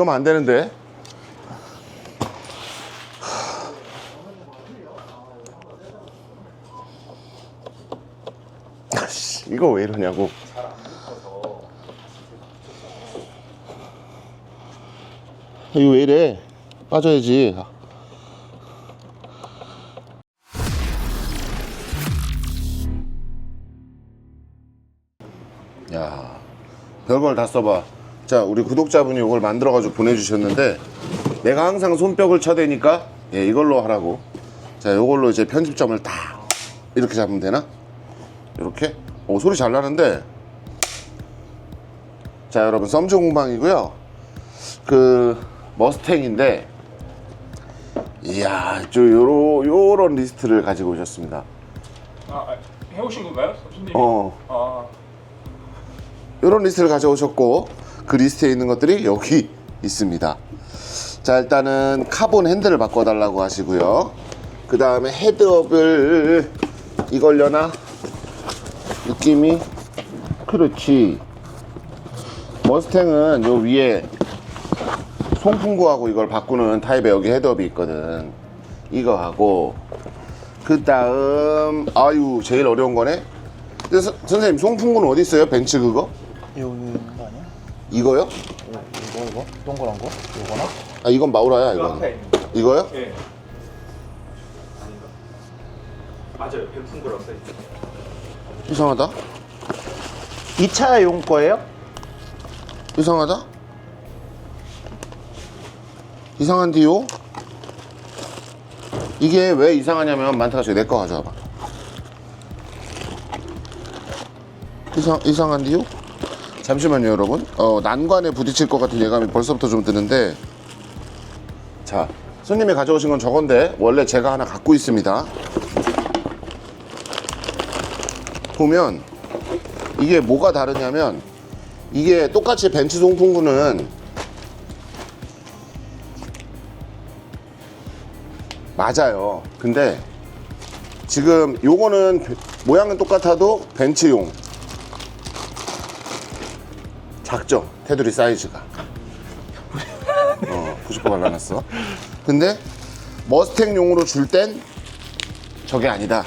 이러면 안 되는데. 이거 왜 이러냐고. 이거 왜 이래? 빠져야지. 야, 별걸 다 써봐. 자, 우리 구독자분이 이걸 만들어가지고 보내주셨는데, 내가 항상 손뼉을 쳐대니까, 예, 이걸로 하라고. 자, 이걸로 이제 편집점을 딱 이렇게 잡으면 되나? 이렇게? 오, 소리 잘 나는데. 자, 여러분, 썸즈 공방이고요. 그, 머스탱인데, 이야, 저, 요러, 요런 리스트를 가지고 오셨습니다. 아, 아, 해오신 건가요? 손님이? 어. 아, 이런 리스트를 가져오셨고 그 리스트에 있는 것들이 여기 있습니다. 자 일단은 카본 핸들을 바꿔달라고 하시고요. 그 다음에 헤드업을 이걸려나 느낌이 그렇지. 머스탱은 요 위에 송풍구하고 이걸 바꾸는 타입의 여기 헤드업이 있거든. 이거 하고 그 다음 아유 제일 어려운 거네. 근데 서- 선생님 송풍구는 어디 있어요? 벤츠 그거? 여기? 이거요? 이거 이거 동그란 거? 이거나? 아 이건 마우라야 그 이건 앞에 있는 거. 이거요? 예. 아닌가? 맞아요. 뱀풍구라고 써있죠. 이상하다 2차용 거예요? 이상하다 이상한디요? 이게 왜 이상하냐면 만타가 저기 내거 가져와봐 이상, 이상한디요? 잠시만요 여러분. 어, 난관에 부딪힐 것 같은 예감이 벌써부터 좀 드는데. 자 손님이 가져오신 건 저건데 원래 제가 하나 갖고 있습니다. 보면 이게 뭐가 다르냐면 이게 똑같이 벤츠 송풍구는 맞아요. 근데 지금 요거는 베- 모양은 똑같아도 벤츠용 작죠? 테두리 사이즈가 어, 90번 발라놨어. 근데 머스탱용으로 줄 땐 저게 아니다.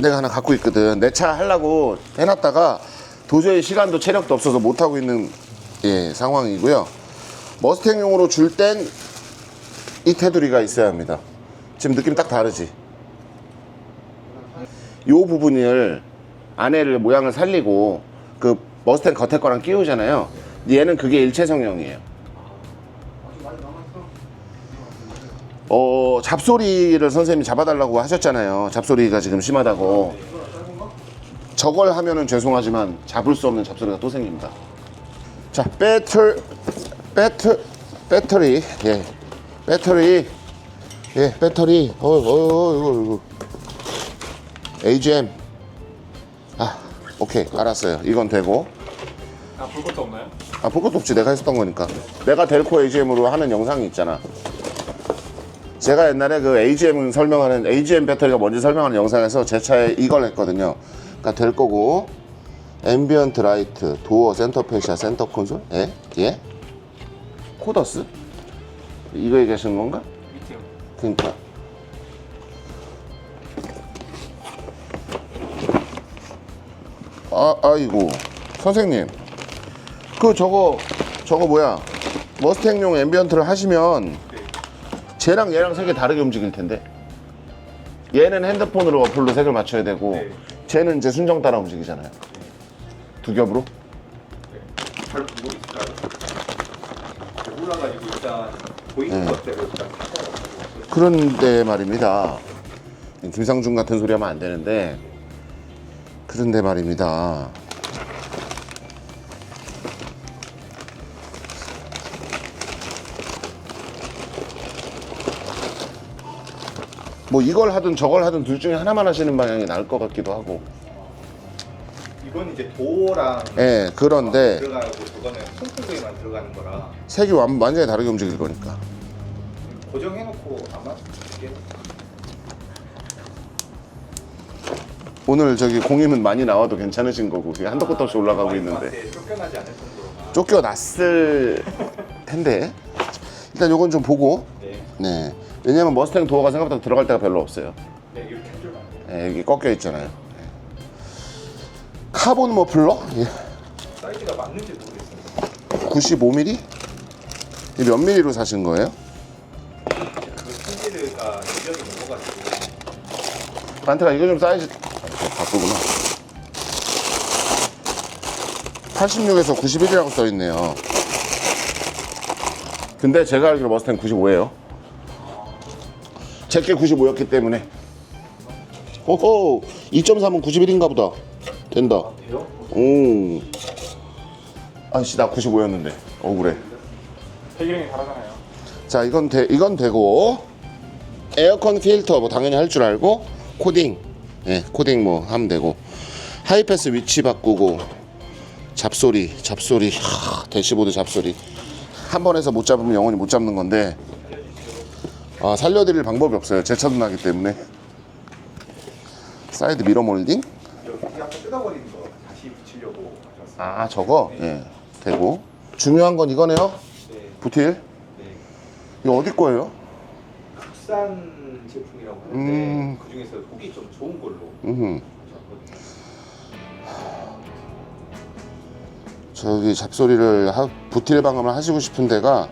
내가 하나 갖고 있거든. 내 차 하려고 해놨다가 도저히 시간도 체력도 없어서 못 하고 있는 예, 상황이고요. 머스탱용으로 줄 땐 이 테두리가 있어야 합니다. 지금 느낌 딱 다르지. 요 부분을 안에를 모양을 살리고 그 머스탱 겉에 거랑 끼우잖아요. 얘는 그게 일체 성형이에요. 어, 잡소리를 선생님이 잡아달라고 하셨잖아요. 잡소리가 지금 심하다고. 저걸 하면은 죄송하지만 잡을 수 없는 잡소리가 또 생깁니다. 자, 배터, 배터, 배터리, 예, 배터리, 예, 배터리, 어, 어, 어, 이거, 이거. AGM. 아, 오케이, 알았어요. 이건 되고. 아, 볼 것도 없나요? 아, 볼 것도 없지. 내가 했었던 거니까. 내가 델코 AGM으로 하는 영상이 있잖아. 제가 옛날에 그 AGM 설명하는, AGM 배터리가 뭔지 설명하는 영상에서 제 차에 이걸 했거든요. 그러니까 될 거고, 앰비언트 라이트, 도어, 센터 페시아, 센터 콘솔? 예? 예? 코더스? 이거 얘기하시는 건가? 밑에요. 그러니까. 아, 아이고. 선생님. 그 저거 저거 뭐야? 머스탱용 앰비언트를 하시면 쟤랑 얘랑 색이 다르게 움직일 텐데. 얘는 핸드폰으로 어플로 색을 맞춰야 되고 네. 쟤는 이제 순정 따라 움직이잖아요. 두 겹으로? 잘 있을까요? 올라가지고 일단 보이는 것대로 일단 그런데 말입니다. 김상중 같은 소리 하면 안 되는데 그런데 말입니다. 뭐 이걸 하든 저걸 하든 둘 중에 하나만 하시는 방향이 나을 것 같기도 하고. 이건 이제 도어랑 예, 그런데 들어가고 그거는 손톱에만 들어가는 거라 색이 완- 완전히 다르게 움직일 거니까. 고정해놓고 아마 이게 오늘 저기 공임은 많이 나와도 괜찮으신 거고 한도 끝도 없이 올라가고 있는데 쫓겨나지 않을 정도로만. 쫓겨났을 텐데 일단 요건 좀 보고 네. 네 왜냐면 머스탱 도어가 생각보다 들어갈 데가 별로 없어요 네, 이렇게. 네, 여기 꺾여 있잖아요 네. 카본 머플러 예. 사이즈가 맞는지 모르겠어요. 95mm 이몇 mm로 사신 거예요? 그 품질가 이력이 넘어가지고. 반테가 이거 좀 사이즈 아, 바꾸구나. 86에서 91이라고 써 있네요. 근데 제가 알기로 머스탱 95예요. 제게 95였기 때문에. 호호 2.3은 91인가 보다. 된다. 돼요? 오. 아씨 나 95였는데. 억울해. 배기량이 다르잖아요. 자 이건 돼 이건 되고. 에어컨 필터 뭐 당연히 할 줄 알고 코딩 예 코딩 뭐 하면 되고. 하이패스 위치 바꾸고 잡소리 잡소리. 하, 대시보드 잡소리. 한번 해서 못 잡으면 영원히 못 잡는 건데. 아 살려드릴 방법이 없어요. 제 차도 나기 때문에. 사이드 미러 몰딩? 여기 아까 뜯어버린 거 다시 붙이려고 하셨어요. 아 저거? 예 되고. 중요한 건 이거네요? 네. 부틸? 네. 이거 어디 거예요? 국산 제품이라고 하는데 음. 그 중에서 혹이 좀 좋은 걸로 음. 저기 잡소리를 하, 부틸 방음을 하시고 싶은 데가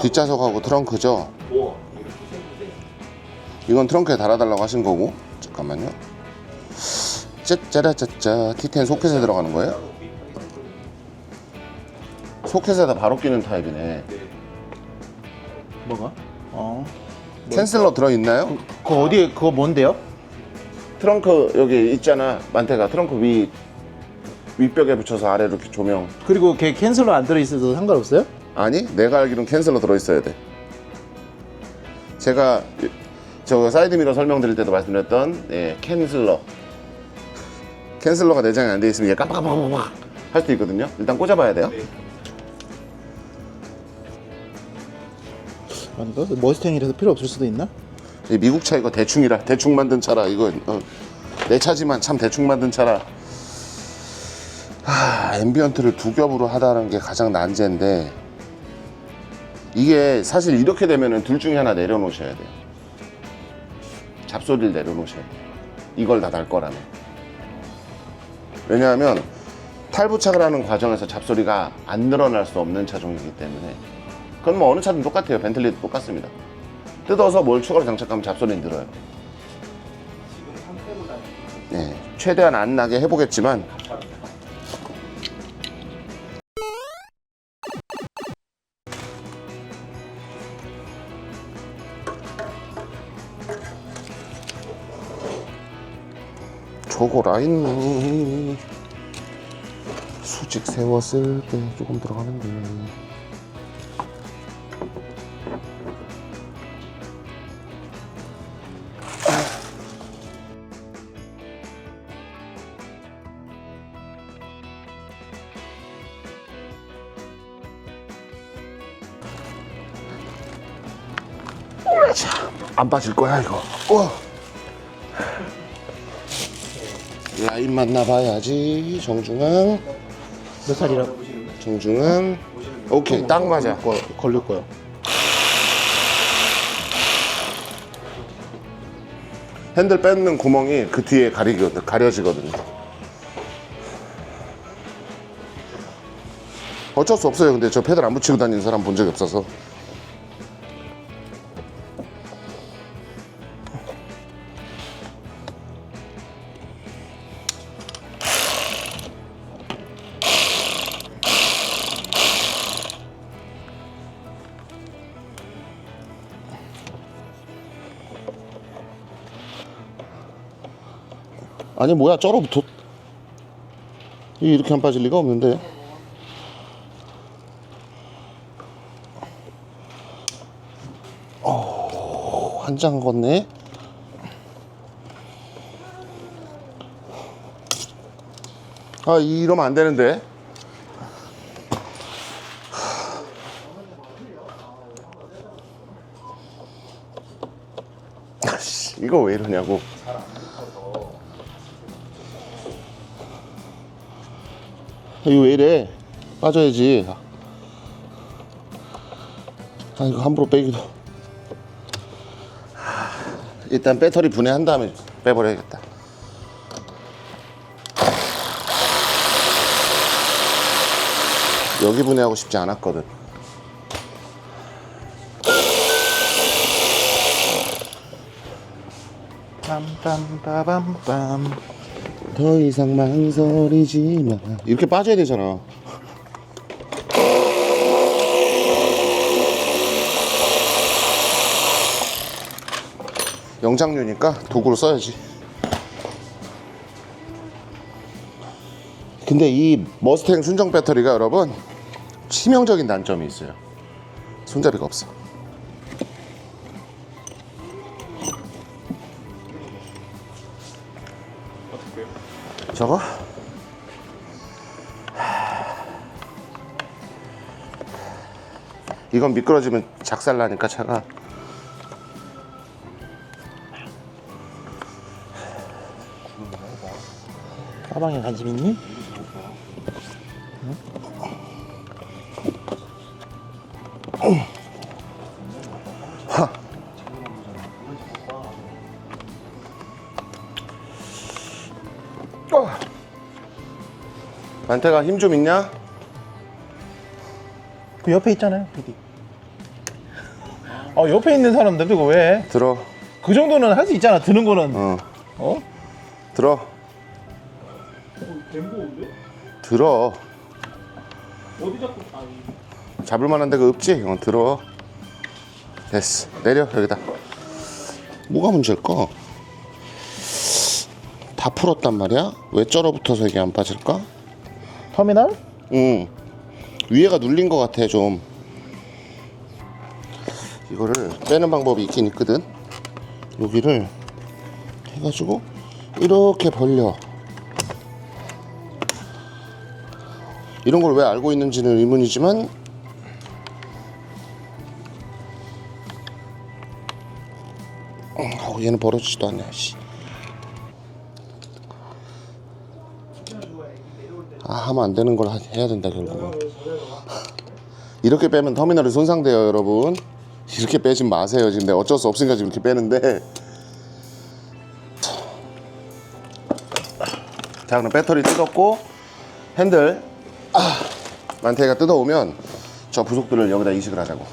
뒷좌석하고 트렁크죠. 이렇게 이건 트렁크에 달아달라고 하신 거고. 잠깐만요. 짜짜라짜짜 T10 소켓에 들어가는 거예요? 따로 구입하게 됐거든요. 소켓에다 바로 끼는 타입이네. 네. 뭐가? 어. 캔슬러 들어있나요? 그거 어디에 그거 뭔데요? 트렁크 여기 있잖아. 만테가 트렁크 위 윗벽에 붙여서 아래로 이렇게 조명. 그리고 걔 캔슬러 안 들어 있어도 상관없어요? 아니 내가 알기로는 캔슬러 들어있어야 돼. 제가 저 사이드 미러 설명드릴 때도 말씀드렸던 예, 캔슬러. 캔슬러가 내장이 안 돼 있으면 얘 깜빡깜빡깜빡 할 수도 있거든요. 일단 꽂아봐야 돼요. 아닌가? 머스탱이라서 필요 없을 수도 있나? 이 미국 차 이거 대충이라 대충 만든 차라 이거 어, 내 차지만 참 대충 만든 차라. 하, 앰비언트를 두 겹으로 하다는 게 가장 난제인데 이게 사실 이렇게 되면은 둘 중에 하나 내려놓으셔야 돼요. 잡소리를 내려놓으셔야 돼요. 이걸 다 달 거라면. 왜냐하면 탈부착을 하는 과정에서 잡소리가 안 늘어날 수 없는 차종이기 때문에 그건 뭐 어느 차든 똑같아요. 벤틀리도 똑같습니다. 뜯어서 뭘 추가로 장착하면 잡소리는 늘어요. 지금 상태보다는 네, 최대한 안 나게 해보겠지만 저거 라인 수직 세웠을 때 조금 들어가는데 안 빠질 거야 이거. 어. 라인 만나봐야지 정중앙 몇 살이라? 정중앙 오케이 딱 맞아 거, 걸릴 거야. 핸들 뺏는 구멍이 그 뒤에 가리거든, 가려지거든요 어쩔 수 없어요 근데 저 페달 안 붙이고 다니는 사람 본 적이 없어서 아니 뭐야 쩔어붙어 이게 이렇게 안 빠질 리가 없는데. 어, 한장 걷네. 아 이러면 안 되는데. 이거 왜 이러냐고 이거 왜 이래? 빠져야지. 아 이거 함부로 빼기도. 하, 일단 배터리 분해한 다음에 빼버려야겠다. 여기 분해하고 싶지 않았거든. 빰빰빠밤빰. 더 이상 망설이지 마. 이렇게 빠져야 되잖아. 영장류니까 도구로 써야지. 근데 이 머스탱 순정 배터리가 여러분 치명적인 단점이 있어요. 손잡이가 없어. 저거? 이건 미끄러지면 작살나니까 차가 가방에 관심 있니? 만태가 힘 좀 있냐? 그 옆에 있잖아요, PD. 어, 옆에 있는 사람 냅두고 왜? 들어 그 정도는 할 수 있잖아, 드는 거는. 어 어? 들어 덴보인데? 들어 어디 잡고 아 잡을 만한 데가 없지? 어 들어 됐어 내려 여기다 뭐가 문제일까? 다 풀었단 말이야? 왜 쩔어붙어서 이게 안 빠질까? 터미널? 응. 위에가 눌린 것 같아 좀. 이거를 빼는 방법이 있긴 있거든. 여기를 해가지고 이렇게 벌려. 이런 걸 왜 알고 있는지는 의문이지만 어, 얘는 벌어지지도 않네. 씨. 아 하면 안 되는 걸 하- 해야 된다 결국은. 이렇게 빼면 터미널이 손상돼요 여러분. 이렇게 빼지 마세요. 지금 내가 어쩔 수 없으니까 지금 이렇게 빼는데. 자 그럼 배터리 뜯었고 핸들. 아, 만태가 뜯어오면 저 부속들을 여기다 이식을 하자고.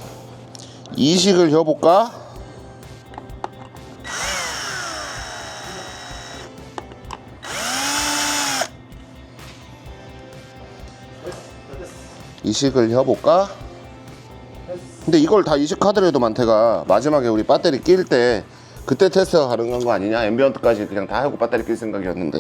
이식을 해볼까? 이식을 해볼까? 근데 이걸 다 이식하더라도 만태가 마지막에 우리 배터리 낄 때 그때 테스트가 가능한 거 아니냐? 앰비언트까지 그냥 다 하고 배터리 낄 생각이었는데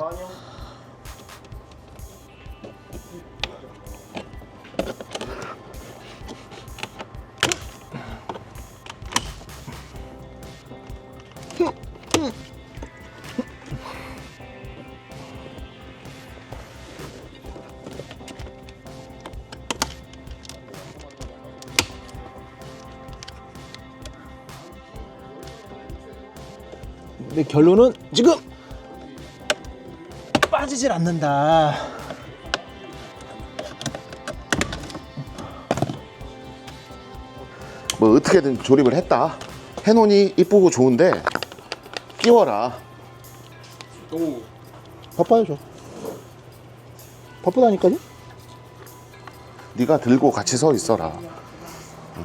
근데 결론은 지금 빠지질 않는다. 뭐 어떻게든 조립을 했다 해놓으니 이쁘고 좋은데 끼워라 오 바빠요, 저. 바쁘다니까요? 네가 들고 같이 서 있어라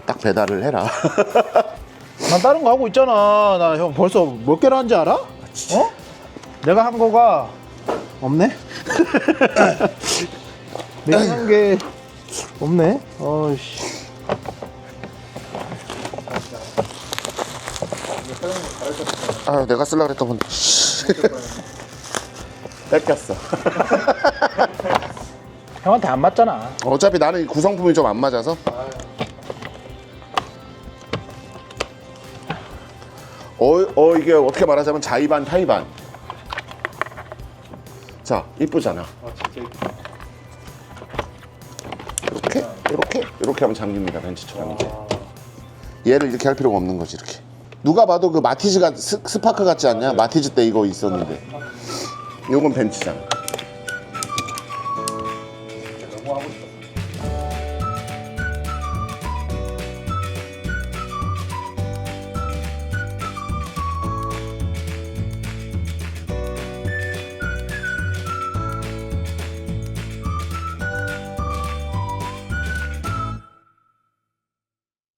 딱 배달을 해라 난 다른 거 하고 있잖아. 나 형 벌써 몇 개를 한지 알아? 어? 내가 한 거가 없네. 내가 한 게 없네. 어이씨. 아 내가 쓸라 그랬던 건데 뺏겼어 형한테 안 맞잖아. 어차피 나는 이 구성품이 좀 안 맞아서 어, 어 이게 어떻게 말하자면 자의반 타의반. 자 이쁘잖아. 아 진짜 이렇게 이렇게 이렇게 하면 잠깁니다 벤츠처럼 이제. 얘를 이렇게 할 필요가 없는 거지 이렇게. 누가 봐도 그 마티즈가 스, 스파크 같지 않냐? 마티즈 때 이거 있었는데. 요건 벤츠잖아